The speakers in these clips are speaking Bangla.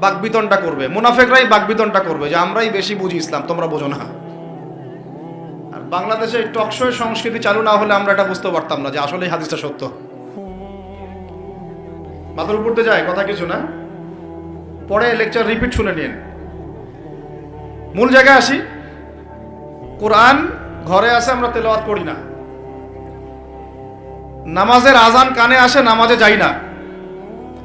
বাকবিতনটা করবে। মুনাফেকরাই বাকবিতনটা করবে যে আমরাই বেশি বুঝি ইসলাম, তোমরা বোঝো না। আর বাংলাদেশে টকশোয় সংস্কৃতি চালু না হলে আমরা এটা বুঝতে পারতাম না যে আসলে হাদিসটা সত্য। মাথার উপর যায়, কথা কিছু না। পরে লেকচার রিপিট শুনে নিন। মূল জায়গায় আসি। কোরআন ঘরে আসে আমরা তেলাওয়াত করি না। নামাজের আজান কানে আসে, নামাজে যাই না।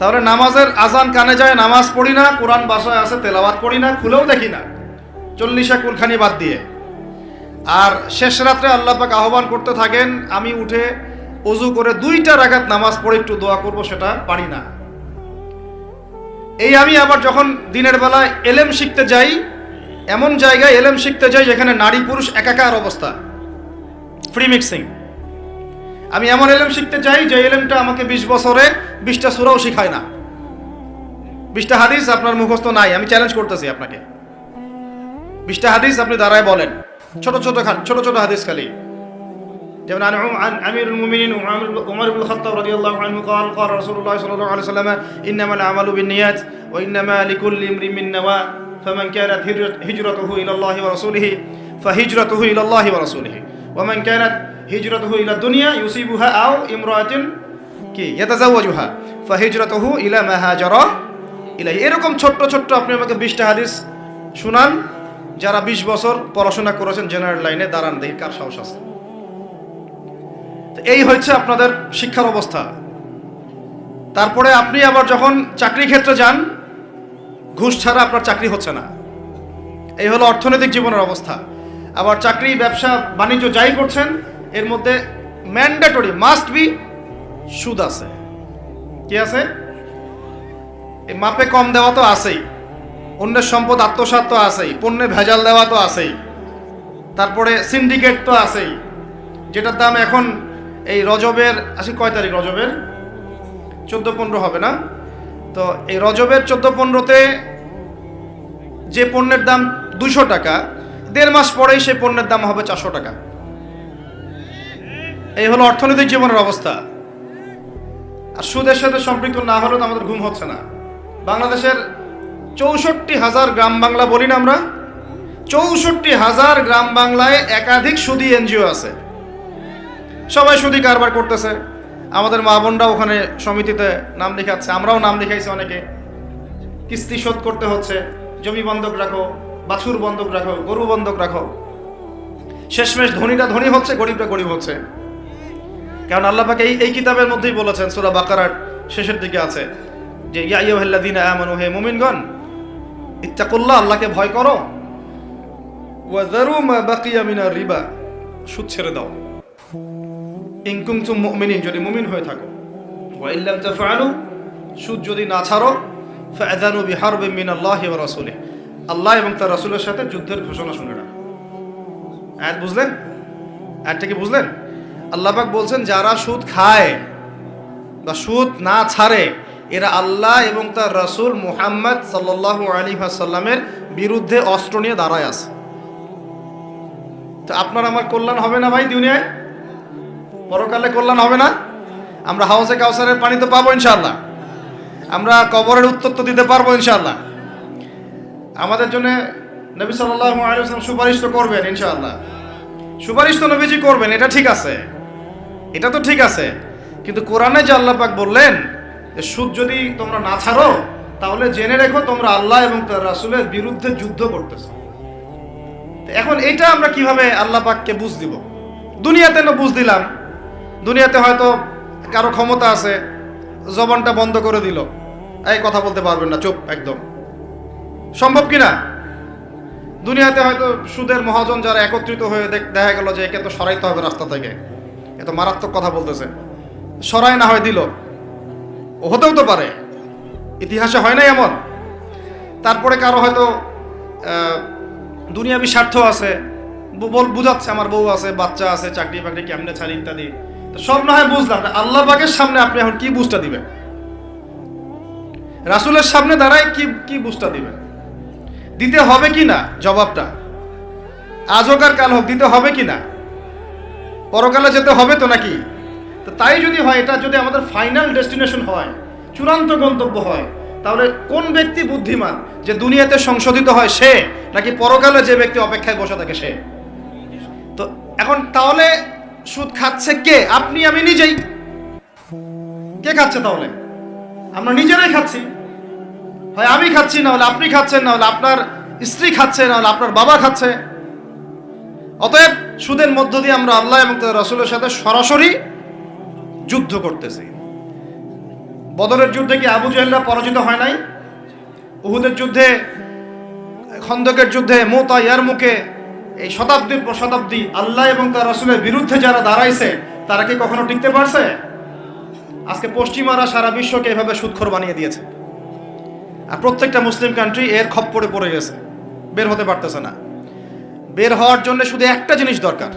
তাহলে নামাজের আজান কানে যায়, নামাজ পড়ি না, কোরআন বাসায় আছে, তেলাওয়াত পড়ি না, খুলেও দেখি না। চল্লিশা কুলখানি বাদ দিয়ে। আর শেষ রাত্রে আল্লাহ পাক আহ্বান করতে থাকেন, আমি উঠে অজু করে দুইটা রাগাত নামাজ পড়ে একটু দোয়া করব, সেটা পারি না। এই আমি আবার যখন দিনের বেলায় এলেম শিখতে যাই, এমন জায়গায় এলেম শিখতে যাই যেখানে নারী পুরুষ একাকার অবস্থা। ফ্রি মিক্সিং আমি এমন এলেম শিখতে চাই যে এলেমটা আমাকে বিশ বছরে বিশটা সুরাও শিখায় না বিশটা হাদিস আপনার মুখস্থ নাই আমি চ্যালেঞ্জ করতেছি আপনাকে বিশটা হাদিস আপনি দাঁড়ায় বলেন ছোট ছোট খান ছোট ছোট হাদিস খালি যেমন عن عن امير المؤمنين عمر عمر بن الخطاب رضي الله عنه قال قال رسول الله صلى الله عليه وسلم انما الاعمال بالنيات وانما لكل امرئ من نوى فمن كانت هجرت- هجرته الى الله ورسوله فهجرته الى الله ورسوله ওমান কানাত হিজরতহু ইলা দুনিয়া ইউসিবুহা আও ইমরাতিন কি ইয়াতাজাওয়াজুহা ফাহিজরতহু ইলা মা হাজারা এরকম ছোট্ট ছোট্ট আপনি আমাকে বিশটা হাদিস শুনান, যারা ২০ বছর পড়াশোনা করেছেন জেনারেল লাইনে দাঁড়ান দেখি কার সাহস আছে। এই হচ্ছে আপনাদের শিক্ষার অবস্থা। তারপরে আপনি আবার যখন চাকরি ক্ষেত্রে যান, ঘুষ ছাড়া আপনার চাকরি হচ্ছে না। এই হলো অর্থনৈতিক জীবনের অবস্থা। আবার চাকরি, ব্যবসা, বাণিজ্য যাই করছেন, এর মধ্যে ম্যান্ডেটরি মাস্ট বি সুদ আছে। কি আছে? এই মাপে কম দেওয়া তো আছেই। অন্যের সম্পদ আত্মসাৎ তো আছেই। পণ্যে ভেজাল দেওয়া তো আছেই। তারপরে সিন্ডিকেট তো আছেই। যেটার দাম এখন এই রজবের আসি কয় তারিখ রজবের? চোদ্দ পনেরো হবে না? তো এই রজবের চোদ্দ পনেরোতে যে পণ্যের দাম দুশো টাকা দেড় মাস পরেই সেই পণ্যের দাম হবে চারশো টাকা। এই হলো অর্থনৈতিক জীবনের অবস্থা। আর সুদের সাথে সম্পৃক্ত না হলে তো আমাদের ঘুম হচ্ছে না। বাংলাদেশের চৌষট্টি হাজার গ্রাম বাংলা বলি না আমরা। চৌষট্টি হাজার গ্রাম বাংলায় একাধিক সুদি এনজিও আছে। সবাই সুদি কারবার করতেছে। আমাদের মা বোনরা ওখানে সমিতিতে নাম লিখাচ্ছে। আমরাও নাম লিখাইছি অনেকে। কিস্তি শোধ করতে হচ্ছে। জমি বন্ধক রাখো। বাছুর বন্ধক রাখো, গরু বন্ধক রাখো। শেষমেশ ধনীরা ধনী হচ্ছে গরিবরা গরিব হচ্ছে। কারণ আল্লাহ পাক এই এই কিতাবের মধ্যেই বলেছেন, সূরা বাকারার শেষের দিকে আছে যে, ইয়া আইয়ুহাল্লাযীনা আমানু, হে মুমিনগণ, ইত্তাকুল্লাহ, আল্লাহকে ভয় করো। ওয়া যারু মা বাকিয়া মিনার রিবা। সুদ ছেড়ে দাও। ইন কুনতুম মুমিনিন, যদি মুমিন হয়ে থাকো। ওয়া ইল্লাম তাফআলু, সুদ যদি না ছাড়ো, ফাআযানু বিহারবিন মিনাল্লাহি ওয়া রাসূলিহি। আল্লাহ এবং তার রাসূলের সাথে যুদ্ধের ঘোষণা শুনে না আয়াত বুঝলেন? আয়াতটা কি বুঝলেন? আল্লাহ পাক বলছেন, যারা সুদ খায় বা সুদ না ছাড়ে, এরা আল্লাহ এবং তার রাসূল মুহাম্মদ সাল্লাল্লাহু আলাইহি ওয়াসাল্লামের বিরুদ্ধে অস্ত্র নিয়ে দাঁড়ায় আছে। তো আপনার আমার কল্যাণ হবে না ভাই দুনিয়ায়? পরকালে কল্যাণ হবে না? আমরা হাউসে কাউসারের পানি তো পাবো ইনশাআল্লাহ। আমরা কবরের উত্তর তো দিতে পারব ইনশাআল্লাহ। আমাদের জন্য নবী আলাইহি ওয়াসাল্লাম সুপারিশ তো করবেন, ইনশাআল্লাহ। সুপারিশ তো নবীজি করবেন, এটা ঠিক আছে। এটা তো ঠিক আছে। কিন্তু কোরআনে যে আল্লাহ পাক বললেন যে, সুদ যদি তোমরা না ছাড়ো, তাহলে জেনে রেখো তোমরা আল্লাহ এবং তার রাসূলের বিরুদ্ধে যুদ্ধ করতেছো। এখন এটা আমরা কীভাবে আল্লাহ পাককে বুঝ দিব? দুনিয়াতে না বুঝ দিলাম। দুনিয়াতে হয়তো কারও ক্ষমতা আছে, জবানটা বন্ধ করে দিল। এই কথা বলতে পারবেন না, চুপ, একদম। সম্ভব কিনা? দুনিয়াতে হয়তো সুদের মহাজন যারা একত্রিত হয়ে দেখ- গেল যে একে তো সরাইতে হবে রাস্তা থেকে। এ তো মারাত্মক কথা বলতেছে। সরাই না হয় দিল। হতেও তো পারে। ইতিহাসে হয় নাই এমন। তারপরে কারও হয়তো দুনিয়াবি স্বার্থ আছে বুঝাচ্ছে আমার বউ আছে, বাচ্চা আছে, চাকরি বাকরি কেমনে ছাড়ি ইত্যাদি। সব না হয় বুঝলাম আল্লাহ পাকের সামনে আপনি এখন কি বুঝটা দিবেন? রাসূলের সামনে দাঁড়ায় কি কি বুঝটা দিবেন? দিতে হবে কি না? জবাবটা। আজ হোক আর কাল হোক, দিতে হবে কি না? পরকালে যেতে হবে তো নাকি? তো তাই যদি হয়, এটা যদি আমাদের ফাইনাল ডেস্টিনেশন হয়, চূড়ান্ত গন্তব্য হয়, তাহলে কোন ব্যক্তি বুদ্ধিমান যে দুনিয়াতে সংশোধিত হয় সে, নাকি পরকালে যে ব্যক্তি অপেক্ষায় বসে থাকে সে? তো এখন তাহলে সুদ খাচ্ছে কে? আপনি, আমি নিজেই। কে খাচ্ছে তাহলে? আমরা নিজেরাই খাচ্ছি। হয় আমি খাচ্ছি, না হলে আপনি খাচ্ছেন, না হলে আপনার স্ত্রী খাচ্ছে, না হলে আপনার বাবা খাচ্ছে। অতএব সুদের মধ্য দিয়ে আমরা আল্লাহ এবং রসুলের সাথে সরাসরি যুদ্ধ করতেছি। বদরের যুদ্ধে কি আবু জাহেলরা পরাজিত হয় নাই? উহুদের যুদ্ধে, খন্দকের যুদ্ধে, মোতা ইয়ার মুখে এই শতাব্দীর পর শতাব্দী আল্লাহ এবং তার রসুলের বিরুদ্ধে যারা দাঁড়াইছে, তারা কি কখনো টিকতে পারছে? আজকে পশ্চিমারা সারা বিশ্বকে এভাবে সুদখোর বানিয়ে দিয়েছে। আর প্রত্যেকটা মুসলিম কান্ট্রি এর খপ্পরে পড়ে গেছে। বের হতে পারতেছে না। বের হওয়ার জন্য শুধু একটা জিনিস দরকার।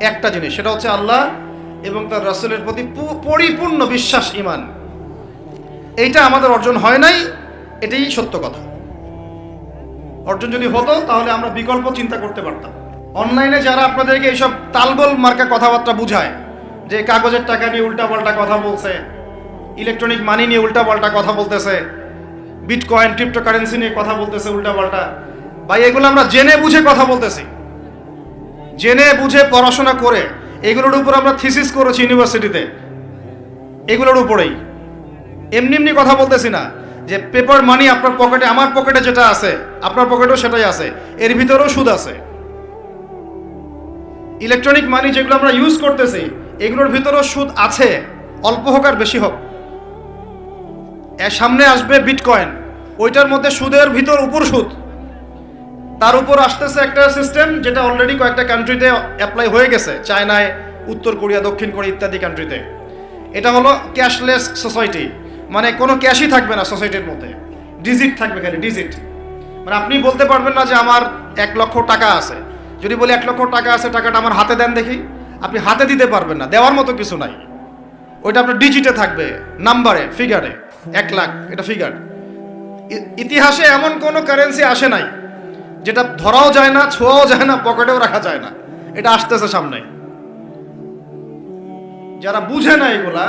একটা জিনিস, সেটা হচ্ছে আল্লাহ এবং তার রাসূলের প্রতি পরিপূর্ণ বিশ্বাস ইমান এইটা আমাদের অর্জন হয় নাই, এটাই সত্য কথা। অর্জন যদি হতো, তাহলে আমরা বিকল্প চিন্তা করতে পারতাম। অনলাইনে যারা আপনাদেরকে এইসব তালগোল মার্কা কথাবার্তা বুঝায়, যে কাগজের টাকা নিয়ে উল্টাপাল্টা কথা বলছে, ইলেকট্রনিক মানি নিয়ে উল্টাপাল্টা কথা বলতেছে বিটকয়েন ক্রিপ্টোকারেন্সি নিয়ে কথা বলতেছে, উল্টাপাল্টা। ভাই, এগুলো আমরা জেনে বুঝে কথা বলতেছি। জেনে বুঝে পড়াশোনা করে, এগুলোর উপর আমরা থিসিস করেছি ইউনিভার্সিটিতে এগুলোর উপরেই। এমনি এমনি কথা বলতেছি না যে পেপার মানি আপনার পকেটে আমার পকেটে যেটা আছে, আপনার পকেটেও সেটাই আছে। এর ভিতরেও সুদ আছে। ইলেকট্রনিক মানি যেগুলো আমরা ইউজ করতেছি, এগুলোর ভিতরেও সুদ আছে। অল্প হোক আর বেশি হোক। এর সামনে আসবে বিটকয়েন ওইটার মধ্যে সুদের ভিতর উপর সুদ। তার উপর আসতেছে একটা সিস্টেম যেটা অলরেডি কয়েকটা কান্ট্রিতে অ্যাপ্লাই হয়ে গেছে। চায়নায়, উত্তর কোরিয়া, দক্ষিণ কোরিয়া ইত্যাদি কান্ট্রিতে এটা হলো ক্যাশলেস সোসাইটি মানে কোনো ক্যাশই থাকবে না সোসাইটির মধ্যে। ডিজিট থাকবে খালি ডিজিট মানে আপনি বলতে পারবেন না যে আমার এক লক্ষ টাকা আছে। যদি বলি এক লক্ষ টাকা আছে, টাকাটা আমার হাতে দেন দেখি। আপনি হাতে দিতে পারবেন না, দেওয়ার মতো কিছু নাই। ওইটা আপনার ডিজিটে থাকবে নাম্বারে ফিগারে এক লাখ, এটা ফিগার ইতিহাসে এমন কোনো কারেন্সি আসে নাই, যেটা ধরাও যায় না, ছোঁয়াও যায় না, পকেটেও রাখা যায় না। এটা আসতেছে সামনে। যারা বুঝে না এগুলা,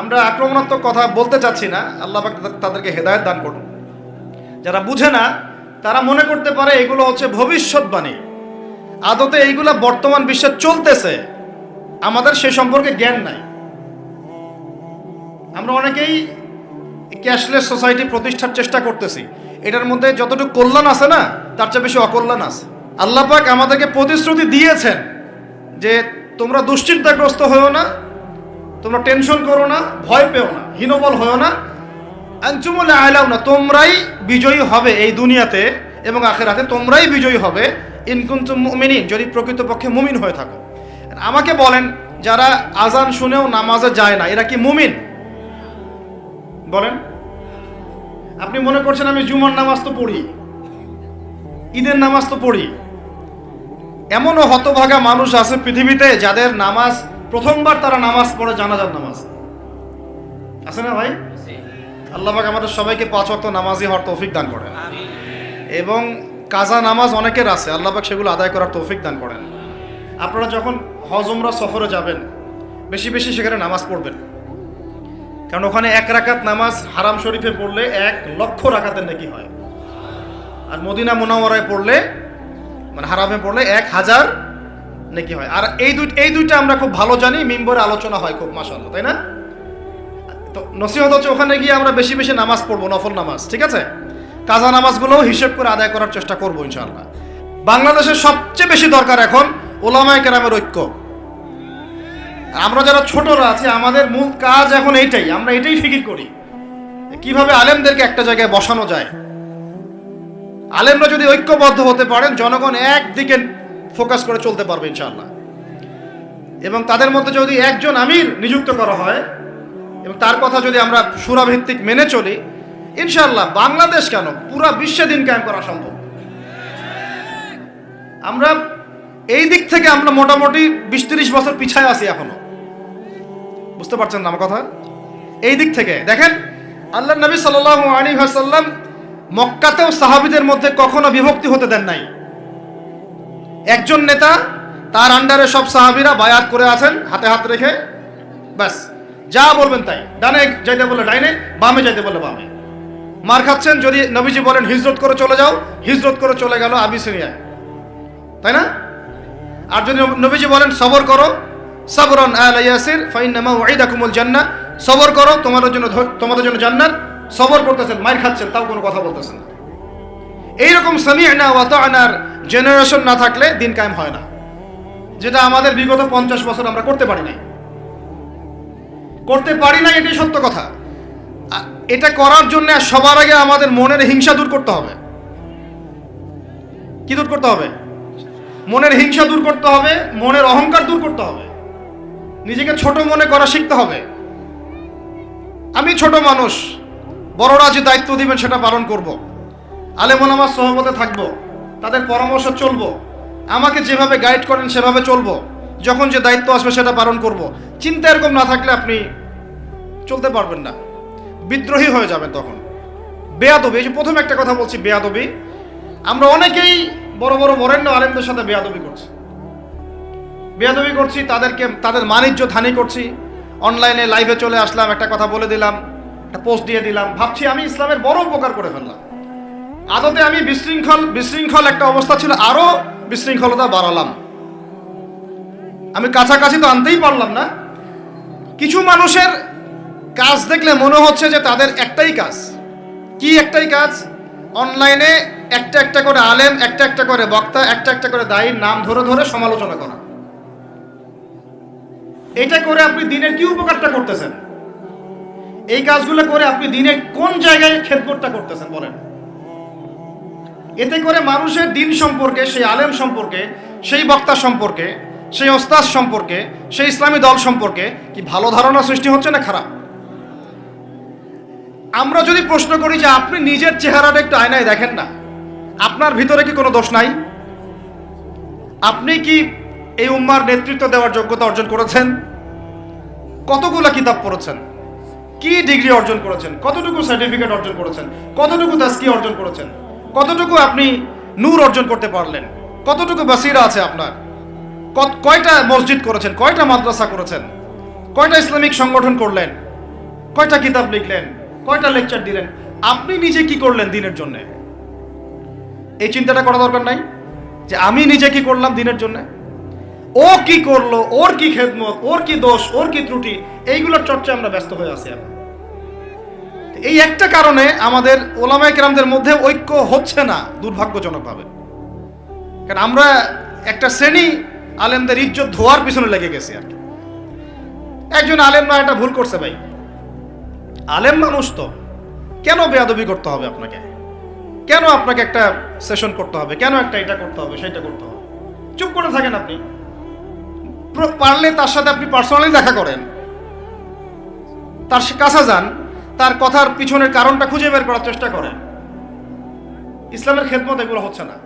আমরা আক্রমণাত্মক কথা বলতে চাচ্ছি না, আল্লাহ তাদেরকে হেদায়েত দান করুন। যারা বুঝে না, তারা মনে করতে পারে এগুলো হচ্ছে ভবিষ্যৎবাণী। আদতে এইগুলা বর্তমান বিশ্বে চলতেছে, আমাদের সে সম্পর্কে জ্ঞান নাই। আমরা অনেকেই ক্যাশলেস সোসাইটি প্রতিষ্ঠার চেষ্টা করতেছি। এটার মধ্যে যতটুকু কল্যাণ আছে না, তার চেয়ে বেশি অকল্যাণ আছে। আল্লাহ পাক আমাদেরকে প্রতিশ্রুতি দিয়েছেন যে তোমরা দুশ্চিন্তাগ্রস্ত হয়েও না, তোমরা টেনশন করো না, ভয় পেও না, হীনবল হয়েও না। আঞ্চুমলে আয়লাও না, তোমরাই বিজয়ী হবে এই দুনিয়াতে এবং আখেরাতে তোমরাই বিজয়ী হবে। ইনকুন্তু মুমিনিন, যদি প্রকৃতপক্ষে মুমিন হয়ে থাকো। আমাকে বলেন, যারা আজান শুনেও নামাজে যায় না, এরা কি মুমিন? বলেন। আপনি মনে করছেন আমি জুমার নামাজ তো পড়ি ঈদের নামাজ তো পড়ি। এমনও হতভাগা মানুষ আছে পৃথিবীতে যাদের নামাজ প্রথমবার তারা নামাজ পড়ে জানাজার নামাজ। আছে না ভাই? আল্লাহ পাক আমাদের সবাইকে পাঁচ ওয়াক্ত নামাজি হওয়ার তৌফিক দান করেন। এবং কাজা নামাজ অনেকের আছে আল্লাহ পাক সেগুলো আদায় করার তৌফিক দান করেন। আপনারা যখন হজ উমরা সফরে যাবেন বেশি বেশি সেখানে নামাজ পড়বেন। কারণ ওখানে এক রাকাত নামাজ হারাম শরীফে পড়লে এক লক্ষ রাকাতের নাকি হয়। আর মদিনা মোনাওয়ারায় পড়লে মানে হারামে পড়লে এক হাজার নাকি হয়। আর এই দুই এই দুইটা আমরা খুব ভালো জানি, মিম্বরে আলোচনা হয় খুব মাসাল্লাহ তাই না? তো নসিহত হচ্ছে ওখানে গিয়ে আমরা বেশি বেশি নামাজ পড়ব, নফল নামাজ, ঠিক আছে? কাজা নামাজগুলোও হিসেব করে আদায় করার চেষ্টা করব, ইনশাআল্লাহ। বাংলাদেশের সবচেয়ে বেশি দরকার এখন ওলামায় কেরামের ঐক্য। আমরা যারা ছোটরা আছি, আমাদের মূল কাজ এখন এইটাই, আমরা এটাই ফিকির করি। কীভাবে আলেমদেরকে একটা জায়গায় বসানো যায়? আলেমরা যদি ঐক্যবদ্ধ হতে পারেন, জনগণ একদিকে ফোকাস করে চলতে পারবে, ইনশাআল্লাহ। এবং তাদের মধ্যে যদি একজন আমির নিযুক্ত করা হয়, এবং তার কথা যদি আমরা সুরাভিত্তিক মেনে চলি, ইনশাআল্লাহ বাংলাদেশ কেন পুরা বিশ্বে দিন কায়েম করা সম্ভব? আমরা এই দিক থেকে আমরা মোটামুটি বিশ তিরিশ বছর পিছায় আছি এখনও। বুঝতে পারছেন না আমার কথা? এই দিক থেকে, দেখেন আল্লাহ নবী সাল্লাহ আলী হাসাল্লাম মক্কাতেও সাহাবিদের মধ্যে কখনো বিভক্তি হতে দেন নাই। একজন নেতা, তার আন্ডারে সব সাহাবিরা বায়াত করে আছেন, হাতে হাত রেখে, ব্যাস, যা বলবেন তাই। ডানে যাইতে বললে ডাইনে, বামে যাইতে বললে বামে। মার খাচ্ছেন, যদি নবীজি বলেন, হিজরত করে চলে যাও, হিজরত করে চলে গেল আবিসিনিয়ায়। তাই না? আর যদি নবীজি বলেন, সবর করো সবরন আল ইয়াসির, ফাইন্নামা ওয়াইদাকুমুল জান্নাহ। সবর করো, তোমাদের জন্য তোমাদের জন্য জান্নাত। সবর করতেছেন মার খাচ্ছেন, তাও কোনো কথা বলতেছেন না। এইরকম সামিআনা ওয়া জেনারেশন না থাকলে দিন কায়েম হয় না। যেটা আমাদের বিগত পঞ্চাশ বছর আমরা করতে পারি নাই। করতে পারি না এটাই সত্য কথা। এটা করার জন্য সবার আগে আমাদের মনের হিংসা দূর করতে হবে। কি দূর করতে হবে? মনের হিংসা দূর করতে হবে, মনের অহংকার দূর করতে হবে। নিজেকে ছোট মনে করা শিখতে হবে। আমি ছোট মানুষ, বড়রা যে দায়িত্ব দিবেন সেটা পালন করব। আলেমন আমার সহমতে থাকব, তাদের পরামর্শ চলব, আমাকে যেভাবে গাইড করেন সেভাবে চলব, যখন যে দায়িত্ব আসবে সেটা পালন করব। চিন্তা এরকম না থাকলে আপনি চলতে পারবেন না। বিদ্রোহী হয়ে যাবেন তখন। বেয়াদবি, এই যে প্রথম একটা কথা বলছি, বেয়াদবি। আমরা অনেকেই বড় বড় বরেণ্য আলেমদের সাথে বেয়াদবি করছি। বেয়াদবি করছি, তাদেরকে তাদের মানিজ্য হানি করছি। অনলাইনে লাইভে চলে আসলাম, একটা কথা বলে দিলাম, একটা পোস্ট দিয়ে দিলাম। ভাবছি আমি ইসলামের বড় উপকার করে ফেললাম। আদতে আমি বিশৃঙ্খল বিশৃঙ্খল একটা অবস্থা ছিল, আরও বিশৃঙ্খলতা বাড়ালাম। আমি কাছাকাছি তো আনতেই পারলাম না। কিছু মানুষের কাজ দেখলে মনে হচ্ছে যে তাদের একটাই কাজ। কি একটাই কাজ? অনলাইনে একটা একটা করে আলেম, একটা একটা করে বক্তা, একটা একটা করে দায়ীর নাম ধরে ধরে সমালোচনা করা। এটা করে আপনি দিনের কি উপকারটা করতেছেন? এই কাজগুলো করে আপনি দিনের কোন জায়গায় খেদমতটা করতেছেন বলেন? এতে করে মানুষের দিন সম্পর্কে, সেই আলেম সম্পর্কে, সেই বক্তা সম্পর্কে, সেই ওস্তাদ সম্পর্কে, সেই ইসলামী দল সম্পর্কে কি ভালো ধারণা সৃষ্টি হচ্ছে না খারাপ? আমরা যদি প্রশ্ন করি যে আপনি নিজের চেহারাটা একটু আয়নায় দেখেন না, আপনার ভিতরে কি কোনো দোষ নাই? আপনি কি এই উম্মার নেতৃত্ব দেওয়ার যোগ্যতা অর্জন করেছেন? কতগুলো কিতাব পড়েছেন? কি ডিগ্রি অর্জন করেছেন? কতটুকু সার্টিফিকেট অর্জন করেছেন? কতটুকু তাস্কি অর্জন করেছেন? কতটুকু আপনি নূর অর্জন করতে পারলেন? কতটুকু বাসিরা আছে আপনার? কয়টা মসজিদ করেছেন? কয়টা মাদ্রাসা করেছেন? কয়টা ইসলামিক সংগঠন করলেন? কয়টা কিতাব লিখলেন? কয়টা লেকচার দিলেন? আপনি নিজে কি করলেন দিনের জন্য? এই চিন্তাটা করা দরকার নাই? যে আমি নিজে কি করলাম দিনের জন্য? ও কি করল, ওর কি খেদমত, ওর কি দোষ, ওর কি ত্রুটি, এইগুলোর চর্চা আমরা ব্যস্ত হয়ে আছি এখন। এই একটা কারণে আমাদের ওলামাই কেরামদের মধ্যে ঐক্য হচ্ছে না, দুর্ভাগ্যজনকভাবে। কারণ আমরা একটা শ্রেণি আলেমদের ইজ্জত ধোয়ার পিছনে লেগে গেছি আর কি। একজন আলেম না একটা ভুল করছে ভাই। আলেম মানুষ তো, কেন বেয়াদবি করতে হবে আপনাকে? কেন আপনাকে একটা সেশন করতে হবে? কেন একটা এটা করতে হবে, সেটা করতে হবে? চুপ করে থাকেন আপনি। পারলে তার সাথে আপনি পার্সোনালি দেখা করেন। তার কাছে যান, তার কথার পিছনের কারণটা খুঁজে বের করার চেষ্টা করেন। ইসলামের খেদমত এগুলো হচ্ছে না।